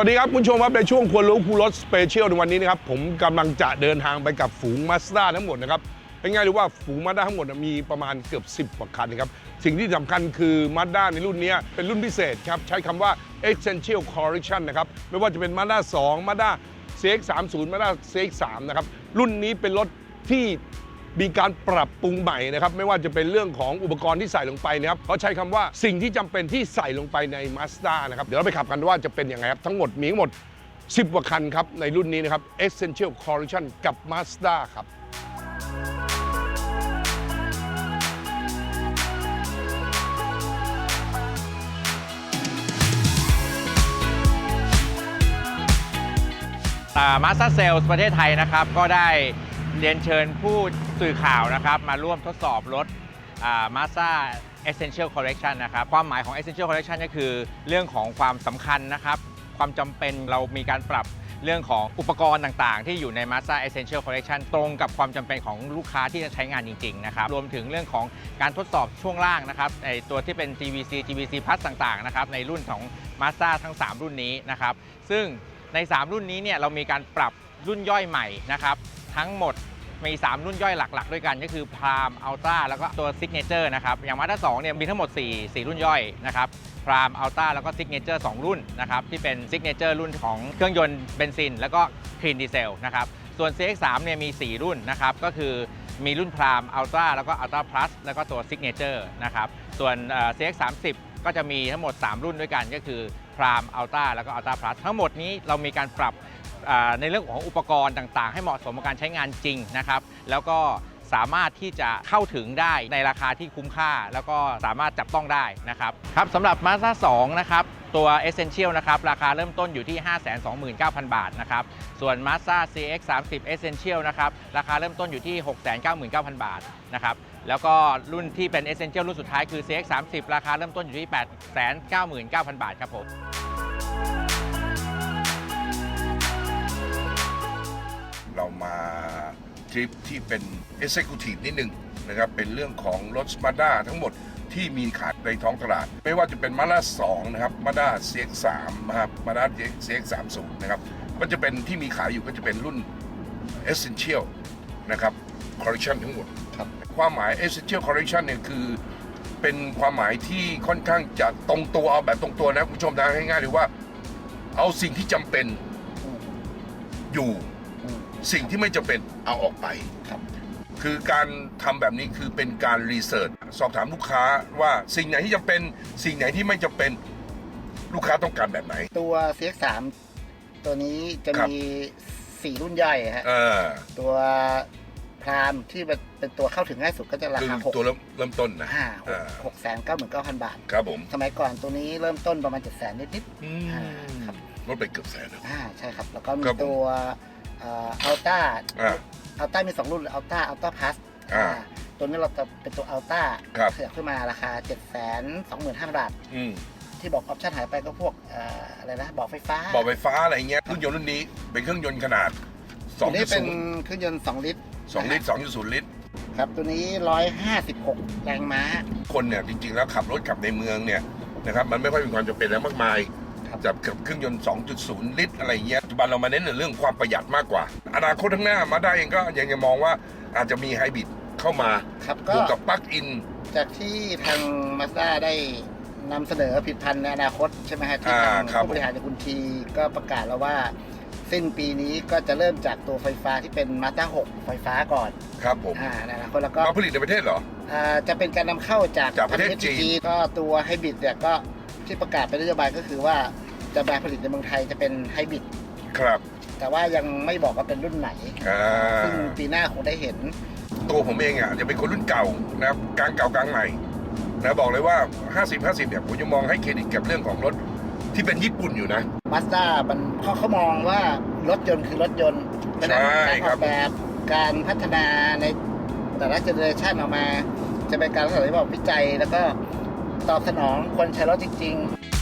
วัสดีครับคุณผู้ชมครับในช่วงควรรู้คูรถสเปเชียลในวันนี้นะครับผมกำลังจะเดินทางไปกับฝูงมาสด้าทั้งหมดนะครับเป็นไงหรือว่าฝูงมาด้าทั้งหมดมีประมาณเกือบ 10กว่าคันนะครับสิ่งที่สำคัญคือมาด้าในรุ่นนี้เป็นรุ่นพิเศษครับใช้คำว่า essential collection นะครับไม่ว่าจะเป็นมาด้า2มาด้า CX30 มาด้า CX3 นะครับรุ่นนี้เป็นรถที่ มีการปรับปรุงใหม่นะครับไม่ว่าจะเป็นเรื่องของอุปกรณ์ที่ใส่ลงไปนะครับเขาใช้คำว่าสิ่งที่จำเป็นที่ใส่ลงไปใน Mazda นะครับเดี๋ยวเราไปขับกันว่าจะเป็นยังไงครับทั้งหมดมีทั้งหมด 10กว่าคันครับในรุ่นนี้นะครับ Essential Collection กับ Mazda ครับมาสเตอร์เซลส์ประเทศไทยนะครับ ก็ได้ เรียนเชิญผู้สื่อข่าวนะครับมาร่วมทดสอบรถมาส a Essential Collection นะครับ ความหมายของ Essential Collection ก็คือเรื่องของความสำคัญนะครับ ความจำเป็นเรามีการปรับเรื่องของอุปกรณ์ต่างๆ ที่อยู่ใน Mazda Essential Collection ตรงกับความจำเป็นของลูกค้าที่จะใช้งานจริง ๆ นะครับ รวมถึงเรื่องของการทดสอบช่วงล่างนะครับไอตัวที่เป็น GVC GVC Plus ต่างๆ นะครับ ในรุ่นของ Mazda ทั้ง 3 รุ่นนี้นะครับ ซึ่งใน 3 รุ่นนี้เนี่ยเรามีการปรับรุ่นย่อยใหม่นะครับ ทั้งหมดมี 3 รุ่นย่อยหลัก ๆ ด้วยกันก็คือ Prime Ultra แล้วก็ตัว Signature นะครับอย่าง Mazda 2เนี่ยมีทั้งหมด 4 4 รุ่นย่อยนะครับ Prime Ultra แล้วก็ Signature 2รุ่นนะครับที่เป็น Signature รุ่นของเครื่องยนต์เบนซิน แล้วก็ Clean Diesel นะครับส่วน CX3 เนี่ยมี 4 รุ่นนะครับก็คือมีรุ่น Prime Ultra แล้วก็ Ultra Plus แล้วก็ตัว Signature นะครับส่วนเอ่อ CX30 ก็จะมีทั้งหมด 3 รุ่นด้วยกันก็คือ Prime Ultra แล้วก็ Ultra Plus ทั้งหมดนี้เรามีการปรับ ในเรื่องของอุปกรณ์ต่างๆ ให้เหมาะสมกับการใช้งานจริงนะครับ แล้วก็สามารถที่จะเข้าถึงได้ในราคาที่คุ้มค่า แล้วก็สามารถจับต้องได้นะครับครับสำหรับ Mazda 2 นะครับ ตัว Essential นะครับ ราคาเริ่มต้นอยู่ที่ 529,000 บาทนะครับ ส่วน Mazda CX30 Essential นะครับ ราคาเริ่มต้นอยู่ที่ 699,000 บาทนะครับแล้วก็รุ่นที่เป็น Essential รุ่นสุดท้ายคือ CX30 ราคาเริ่มต้นอยู่ที่ 899,000 บาทครับผม เรามาทริปที่เป็น Executive นิดนึงนะครับเป็นเรื่องของรถ Mazda ทั้งหมดที่มีขายในท้องตลาด ไม่ว่าจะเป็น Mazda 2นะครับ Mazda CX3 นะครับ Mazda CX30 นะครับก็จะเป็นที่มีขายอยู่ก็จะเป็นรุ่น Essential นะครับ Collection ทั้งหมดครับความหมาย Essential Collection เนี่ยคือเป็นความหมายที่ค่อนข้างจะตรงตัวเอาแบบตรงตัวนะคุณผู้ชมนะง่ายๆเลยว่า เอาสิ่งที่จำเป็นอยู่ สิ่งที่ไม่จำเป็นเอาออกไปครับคือการทำแบบนี้คือเป็นการรีเสิร์ชสอบถามลูกค้าว่าสิ่งไหนที่จำเป็นสิ่งไหนที่ไม่จำเป็นลูกค้าต้องการแบบไหน ตัว CX3 ตัวนี้จะครับ มี4รุ่นย่อยฮะเออตัวพรามที่เป็นเป็นตัวเข้าถึงง่ายสุดก็จะราคือคา6ตัวเริ่มเริ่มต้นนะห้าเออหกแสนเก้าหมื่นเก้าพันบาท ครับผมสมัยก่อนตัวนี้เริ่มต้นประมาณ7จ็ดแสนนิด อืมอ่าครับ ลดไปเกือบแสนนะ ๆอ่าใช่ครับ แล้วก็มีครับผม ตัว อัลต้าอ่า อัลต้ามี 2 รุ่นอัลต้าอัลต้าพลัสอ่าตัวนี้เราจะเป็นตัวอัลต้าครับ ขยับขึ้นมาราคา7จ็ดแสนสองหมื่นห้าบาท อืมที่บอกออปชั่นหายไปก็พวกเอ่ออะไรนะบอกไฟฟ้าบอกไฟฟ้าอะไรเงี้ยเครื่องยนต์รุ่นนี้เป็นเครื่องยนต์ขนาดตัวนี้เป็น2.0เครื่องยนต์ 2 ลิตร2ลิตร2.0ลิตร ครับ ตัวนี้ 156 แรงม้า คนเนี่ยจริงๆแล้วขับรถขับในเมืองเนี่ยนะครับมันไม่ค่อยมีความจำเป็นแล้วมากมาย ครับกับกับเครื่องยนต์ 2.0 ลิตรอะไรเงี้ยปัจจุบันเรามาเน้นในเรื่องความประหยัดมากกว่า อนาคตข้างหน้ามาได้เองก็ยังจะมองว่าอาจจะมีไฮบริดเข้ามาครับบก็วกกับปลั๊กอิน จากที่ทางมาสด้าได้นำเสนอผลิตภัณฑ์ในอนาคตใช่ไหมฮะที่อ่าทางครับ ผู้บริหารจากคุณทีก็ประกาศแล้วว่า สิ้นปีนี้ก็จะเริ่มจากตัวไฟฟ้าที่เป็นมาสด้า6ไฟฟ้าก่อนครับผมอ่าในอนาคตแล้วก็ มาผลิตในประเทศเหรอ อ่าจะเป็นการนำเข้าจากจากประเทศจีน ก็ตัวไฮบริดเนี่ยก็ ที่ประกาศเป็นนโยบายก็คือว่าจะมาผลิตในเมืองไทยจะเป็นไฮบริดครับแต่ว่ายังไม่บอกว่าเป็นรุ่นไหนอ่าซึ่งปีหน้าคงได้เห็น ตัวผมเองอะจะเป็นคนรุ่นเก่านะครับกลางเก่ากลางใหม่นะบอกเลยว่า 50 50เนี่ยผมจะมองให้เครดิตกับเรื่องของรถที่เป็นญี่ปุ่นอยู่นะ มาสด้ามันเขาเขามองว่ารถยนต์คือรถยนต์เพราะฉะนั้นใช่การอครัอบ กแบบการพัฒนาในแต่ละเจเนอเรชันออกมา จะเป็นการลักษณะที่บอกวิจัยแล้วก็ ตอบสนองคนใช้รถจริง ๆ